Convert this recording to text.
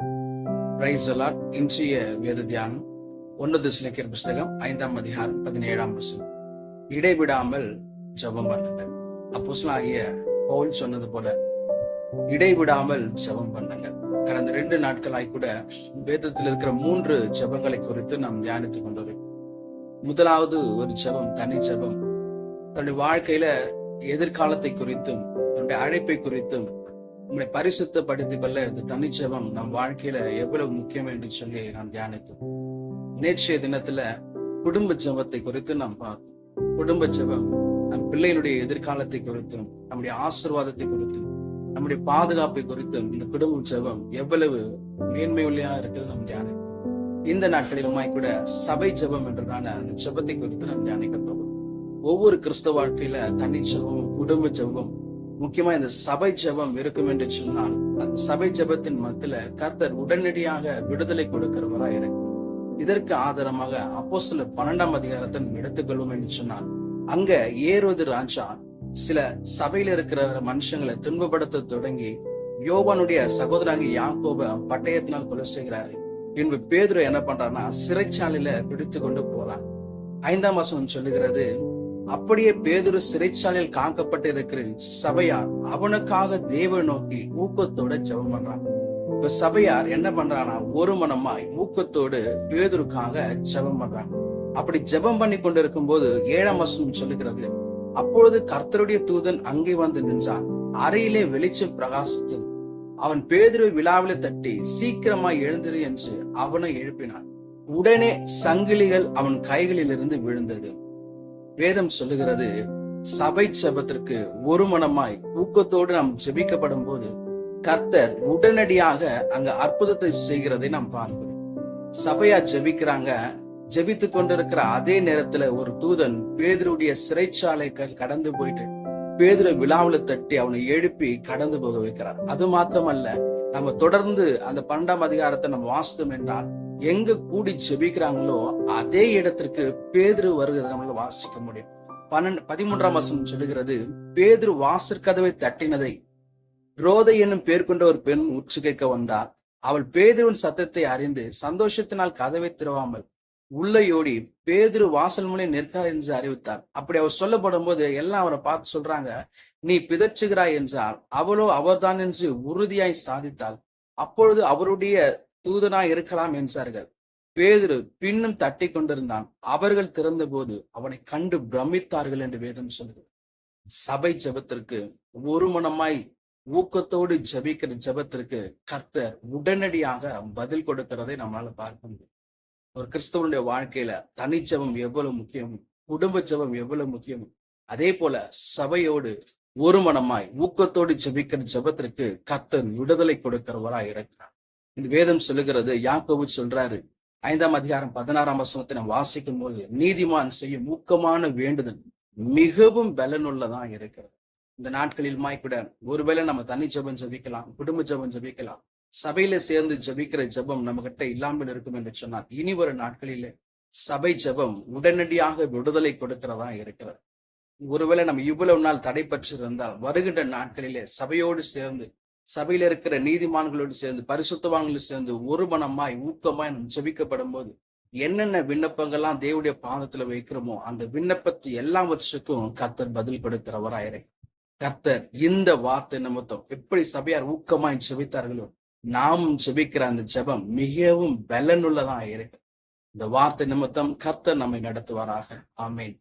Price allot இன்றைய வேத தியானம் ஒன்று திசைக்கிற புஸ்தகம் ஐந்தாம் அதிகாரம் பதினேழாம் வசனம். இடைவிடாமல் ஜெபம் பண்ணுங்கள். அப்போஸ்தலனாகிய பவுல் சொன்னது போல இடைவிடாமல் ஜபம் பண்ணுங்கள். கடந்த ரெண்டு நாட்களாய் கூட வேதத்தில் இருக்கிற மூன்று ஜெபங்களை குறித்து நாம் தியானித்துக் கொண்டிருக்கோம் முதலாவது ஒரு ஜெபம் தனி ஜெபம். தன்னுடைய வாழ்க்கையில எதிர்காலத்தை குறித்தும் தன்னுடைய அழைப்பை குறித்தும் உங்களை பரிசுத்தப்படுத்திக் கொள்ள இந்த தனிச்சபம் நம் வாழ்க்கையில எவ்வளவு முக்கியம் என்று சொல்லி நாம் தியானித்தோம். நேற்றைய தினத்துல குடும்ப ஜெபத்தை குறித்து நாம் பார்த்தோம். குடும்ப ஜெபம் நம் பிள்ளைகளுடைய எதிர்காலத்தை குறித்தும் நம்முடைய ஆசிர்வாதத்தை குறித்தும் நம்முடைய பாதுகாப்பை குறித்தும் இந்த குடும்ப ஜெபம் எவ்வளவு மேன்மையுள்ளையா இருக்கிறது நாம் தியானித்தோம் இந்த நாட்களிலுமாய் கூட சபை ஜெபம் என்றதான அந்த ஜெபத்தை குறித்து நாம் தியானிக்க போகிறோம். ஒவ்வொரு கிறிஸ்தவ வாழ்க்கையில தனி ஜெபம் குடும்ப ஜெபம் முக்கியமா இந்த சபை ஜெபம் இருக்கும் என்று சொன்னால் அந்த சபை ஜெபத்தின் மத்தியில கர்த்தர் உடனடியாக விடுதலை கொடுக்கிறவராய் இருக்கு இதற்கு ஆதாரமாக அப்போ சில பன்னெண்டாம் அதிகாரத்தை எடுத்துக்கொள்வோம் என்று சொன்னால் அங்க ஏறுவது ராஜா சில சபையில இருக்கிற மனுஷங்களை துன்பப்படுத்த தொடங்கி யோவானுடைய சகோதராங்க யாக்கோப பட்டயத்தினால் கொலை செய்கிறாரு. பின்பு பேதுரு என்ன பண்றாருன்னா சிறைச்சாலையில பிடித்து கொண்டு போறான். ஐந்தாம் வசனம் சொல்லுகிறது அப்படியே பேதுரு சிறைச்சாலையில் காக்கப்பட்டு இருக்கிற சபையார் அவனுக்காக தேவை நோக்கி ஊக்கத்தோட ஜெபம் பண்றான். இப்ப சபையார் என்ன பண்றானா ஒரு மனமாய் ஊக்கத்தோடு பேதுருக்காக ஜெபம் பண்றான். அப்படி ஜெபம் பண்ணி கொண்டிருக்கும் போது ஏழாம் வசனம் சொல்லுகிறது அப்பொழுது கர்த்தருடைய தூதன் அங்கே வந்து நின்றான். அறையிலே வெளிச்சம் பிரகாசித்து அவன் பேதுரு விழாவில தட்டி சீக்கிரமாய் எழுந்திரு என்று அவனை எழுப்பினான். உடனே சங்கிலிகள் அவன் கைகளிலிருந்து விழுந்தது. வேதம் சொல்லுகிறது சபை சபத்திற்கு ஒரு மனமாய் ஊக்கத்தோடு நாம் ஜெபிக்கப்படும் போது கர்த்தர் உடனடியாக அங்க அற்புதத்தை செய்கிறதை நாம் பார்க்கிறோம். சபையா ஜெபிக்கிறாங்க ஜெபித்து கொண்டிருக்கிற அதே நேரத்துல ஒரு தூதன் பேதருடைய சிறைச்சாலைகள் கடந்து போயிட்டு பேதுர விழாவுல தட்டி அவனை எழுப்பி கடந்து போக வைக்கிறார். அது மாத்திரமல்ல நம்ம தொடர்ந்து அந்த பன்னெண்டாம் அதிகாரத்தை நம்ம வாசித்தோம் என்றால் எங்க கூடி ஜெபிக்கிறாங்களோ அதே இடத்திற்கு பேதுரு வருகிறது நம்மளால வாசிக்க முடியும். பன்னெண்டு பதிமூன்றாம் வசனம் சொல்லுகிறது பேதுரு வாசற்கதவை தட்டினதை ரோதை என்னும் பேர் கொண்ட ஒரு பெண் உற்று கேட்க வந்தார் அவள் பேதுருவின் சத்தத்தை அறிந்து சந்தோஷத்தினால் கதவை திறவாமல் உள்ளையோடி பேதுரு வாசல் முனை நிற்கார் என்று அறிவித்தார் அப்படி அவர் சொல்லப்படும் போது எல்லாம் அவரை பார்த்து சொல்றாங்க நீ பிதற்றுகிறாய் என்றால் அவளோ அவர்தான் என்று உறுதியாய் சாதித்தாள். அப்பொழுது அவருடைய தூதனாய் இருக்கலாம் என்றார்கள். பேதுரு பின்னும் தட்டி கொண்டிருந்தான். அவர்கள் திறந்தபோது அவனை கண்டு பிரமித்தார்கள் என்று வேதம் சொல்லுது. சபை ஜெபத்திற்கு ஒரு மனமாய் ஊக்கத்தோடு ஜெபிக்கிற ஜெபத்திற்கு கர்த்தர் உடனடியாக பதில் கொடுக்கிறதை நம்மளால பார்க்க முடியும். ஒரு கிறிஸ்தவனுடைய வாழ்க்கையில தனிச்சபம் எவ்வளவு முக்கியம்? குடும்ப ஜெபம் எவ்வளவு முக்கியம்? அதே போல சபையோடு ஒரு மனமாய் ஊக்கத்தோடு ஜெபிக்கிற ஜெபத்திற்கு கர்த்தர் விடுதலை கொடுக்கிறவராய் இருக்கிறார். இந்த வேதம் சொல்லுகிறது யாக்கோபு சொல்றாரு ஐந்தாம் அதிகாரம் பதினாறாம் வசனத்தை நாம் வாசிக்கும் போது நீதிமான் செய்யும் ஊக்கமான வேண்டுதல் மிகவும் பலனுள்ளதா இருக்கிறது. இந்த நாட்களில் கூட ஒருவேளை நம்ம தனி ஜெபம் ஜபிக்கலாம் குடும்ப ஜெபம் ஜெபிக்கலாம் சபையில சேர்ந்து ஜெபிக்கிற ஜெபம் நம்ம கிட்ட இல்லாமல் இருக்கும் என்று சொன்னால் இனி வரும் நாட்களிலே சபை ஜெபம் உடனடியாக விடுதலை கொடுக்கிறதா இருக்கிறது. ஒருவேளை நம்ம இவ்வளவு நாள் தடைப்பற்றிருந்தால் வருகின்ற நாட்களிலே சபையோடு சேர்ந்து சபையில இருக்கிற நீதிமான்களோடு சேர்ந்து பரிசுத்தவான்களோடு சேர்ந்து ஒரு மனமாய் ஊக்கமாய் நம்ம ஜெபிக்கப்படும் போது என்னென்ன விண்ணப்பங்கள்லாம் தேவடைய பாதத்துல வைக்கிறோமோ அந்த விண்ணப்பத்தை எல்லாவற்றுக்கும் கர்த்தர் பதில் கொடுக்கிறவராயிரே. கர்த்தர் இந்த வார்த்தை நிமித்தம் எப்படி சபையார் ஊக்கமாய் ஜெபித்தார்களோ நாமும் ஜெபிக்கிற அந்த ஜெபம் மிகவும் பலனுள்ளதா இருக்கு இந்த வார்த்தை நிமித்தம் கர்த்தர் நம்மை நடத்துவாராக. ஆமேன்.